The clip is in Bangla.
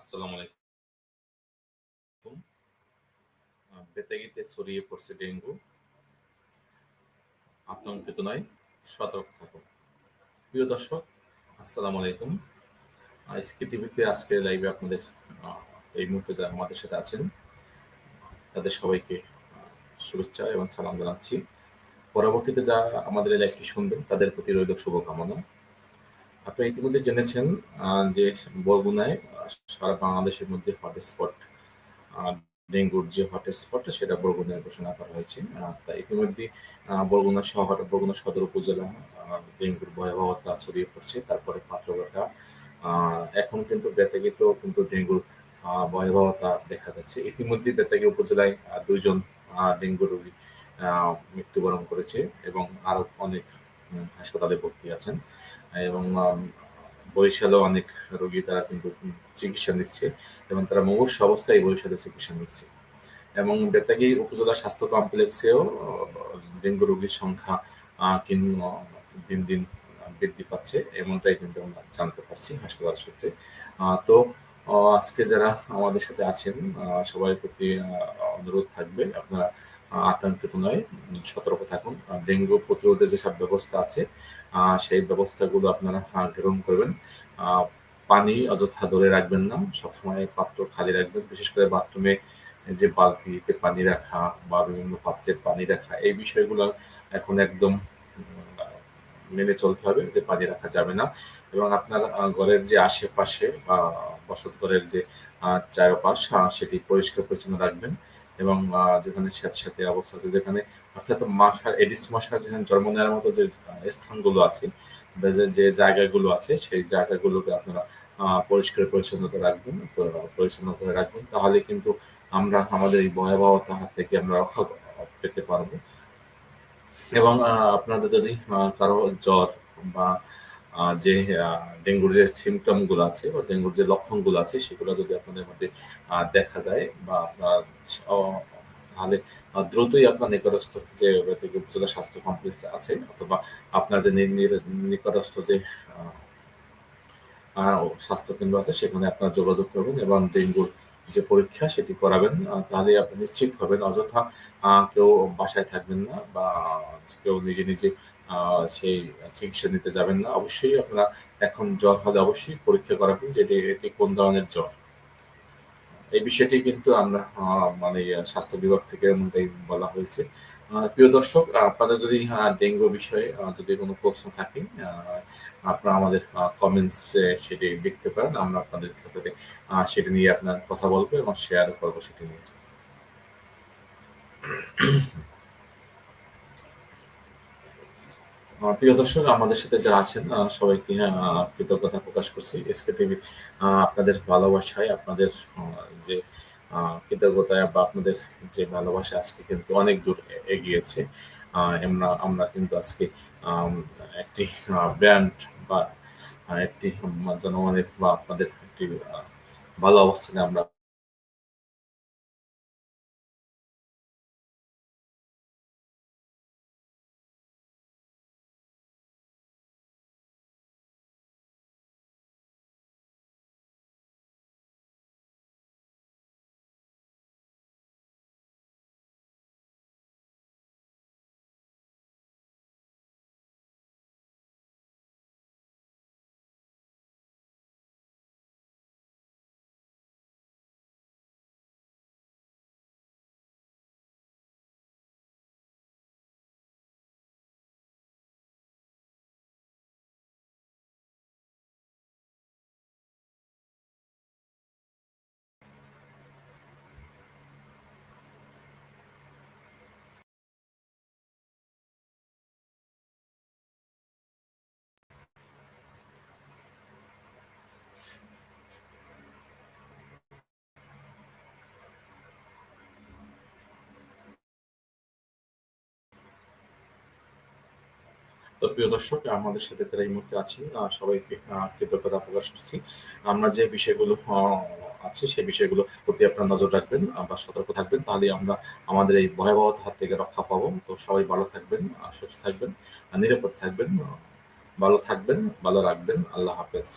আসসালামু আলাইকুম। বেতাগিতে ছড়িয়ে পড়ছে ডেঙ্গু। আতঙ্কিত নয়, সতর্ক থাকুন। প্রিয় দর্শক, আসসালামু আলাইকুম। এসকে টিভিতে আজকে লাইভে আপনাদের এই মুহূর্তে যারা আমাদের সাথে আছেন, তাদের সবাইকে শুভেচ্ছা এবং সালাম জানাচ্ছি। পরবর্তীতে যা আমাদের এই লাইভটি শুনবেন, তাদের প্রতি রইল শুভকামনা। আপনি ইতিমধ্যে জেনেছেন যে বরগুনায় সারা বাংলাদেশের মধ্যে হটস্পট ডেঙ্গুর যে হটস্পট সেটা বরগুনায় ঘোষণা করা হয়েছে। তা ইতিমধ্যে বরগুনা শহর, বরগুনা সদর উপজেলা ডেঙ্গুর ভয়াবহতা ছড়িয়ে পড়ছে। তারপরে পাত্রঘাটা এখন কিন্তু বেতাগিত কিন্তু ডেঙ্গুর ভয়াবহতা দেখা যাচ্ছে। ইতিমধ্যে বেতাগি উপজেলায় দুইজন ডেঙ্গু রোগী মৃত্যুবরণ করেছে এবং আরও অনেক হাসপাতালে ভর্তি আছেন। এবং বরিশালেও অনেক রোগী তারা কিন্তু চিকিৎসা নিচ্ছে এবং তারা মুমূর্ষ অবস্থায় বরিশালে চিকিৎসা নিচ্ছে। এবং বেতাগি উপজেলা স্বাস্থ্য কমপ্লেক্সেও ডেঙ্গু রোগীর সংখ্যা দিন দিন বৃদ্ধি পাচ্ছে এমনটাই কিন্তু আমরা জানতে পারছি হাসপাতাল সূত্রে। তো আজকে যারা আমাদের সাথে আছেন সবাই প্রতি অনুরোধ থাকবে আপনারা আতঙ্কিত নয়, সতর্ক থাকুন। ডেঙ্গু প্রতিরোধে যেসব ব্যবস্থা আছে সেই ব্যবস্থাগুলো আপনারা গ্রহণ করবেন। পানি অযথা ধরে রাখবেন না, সবসময় পাত্র খালি রাখবেন। বিশেষ করে বাথরুমে যে বালতিতে পানি রাখা বা বিভিন্ন পাত্রের পানি রাখা, এই বিষয়গুলো এখন একদম মেনে চলতে হবে যে পানি রাখা যাবে না। এবং আপনার ঘরের যে আশেপাশে বা বসত ঘরের যে চারপাশ সেটি পরিষ্কার পরিচ্ছন্ন রাখবেন। এবং যেখানে স্যাঁতস্যাঁতে অবস্থা আছে, যেখানে অর্থাৎ মশার এডিস মশার যেখানে জন্ম নেওয়ার মতো যে স্থানগুলো আছে যে জায়গাগুলো আছে, সেই জায়গাগুলোকে আপনারা পরিষ্কার পরিচ্ছন্নতা রাখবেন, পরিচ্ছন্ন করে রাখবেন। তাহলে কিন্তু আমরা আমাদের এই ভয়াবহতা হাত থেকে আমরা রক্ষা পেতে পারব। এবং আপনাদের যদি কারও জ্বর বা যে ডেঙ্গুর যে সিমটমগুলো আছে বা ডেঙ্গুর যে লক্ষণগুলো আছে, সেগুলো যদি আপনাদের মধ্যে দেখা যায় বা আপনার তাহলে দ্রুতই আপনার নিকটস্থ যে উপজেলা স্বাস্থ্য কমপ্লেক্স আছে অথবা আপনার যে নিকটস্থ যে স্বাস্থ্য কেন্দ্র আছে, সেখানে আপনার যোগাযোগ করবেন এবং ডেঙ্গুর যে পরীক্ষা সেটি করাবেন তাহলে আপনি নিশ্চিত হবেন। অযথা কেউ বাসায় থাকবেন না বা কেউ নিজে নিজে সেই চিকিৎসা নিতে যাবেন না। অবশ্যই আপনারা এখন জ্বর হলে অবশ্যই পরীক্ষা করাবেন যে এটি কোন ধরনের জ্বর। এই বিষয়টি কিন্তু আমরা মানে স্বাস্থ্য বিভাগ থেকে এমনটাই বলা হয়েছে। প্রিয় দর্শক আপনাদের যদি ডেঙ্গু বিষয়ে যদি কোনো প্রশ্ন থাকে আপনারা আমাদের কমেন্টসে সেটি লিখতে পারেন। আমরা আপনাদের সাথে সেটি নিয়ে আপনার কথা বলব এবং শেয়ার করব সেটি নিয়ে। প্রিয় দর্শক, আমাদের সাথে যারা আছেন সবাইকে কৃতজ্ঞতা প্রকাশ করছি। এসকে টিভি আপনাদের ভালোবাসায়, আপনাদের যে কৃতজ্ঞতায় বা আপনাদের যে ভালোবাসা আজকে কিন্তু অনেক দূর এগিয়েছে। আমরা আমরা কিন্তু আজকে একটি ব্র্যান্ড বা একটি জনগণের বা আপনাদের একটি ভালো অবস্থানে আমরা তো প্রিয় দর্শক, আমাদের সাথে তারা এই মুহূর্তে আছেন সবাইকে কৃতজ্ঞতা প্রকাশ করছি। আমরা যে বিষয়গুলো আছে সেই বিষয়গুলো প্রতি আপনার নজর রাখবেন বা সতর্ক থাকবেন, তাহলে আমরা আমাদের এই ভয়াবহতা হাত থেকে রক্ষা পাবো। তো সবাই ভালো থাকবেন সুস্থ থাকবেন নিরাপদ থাকবেন ভালো থাকবেন, ভালো রাখবেন। আল্লাহ হাফেজ।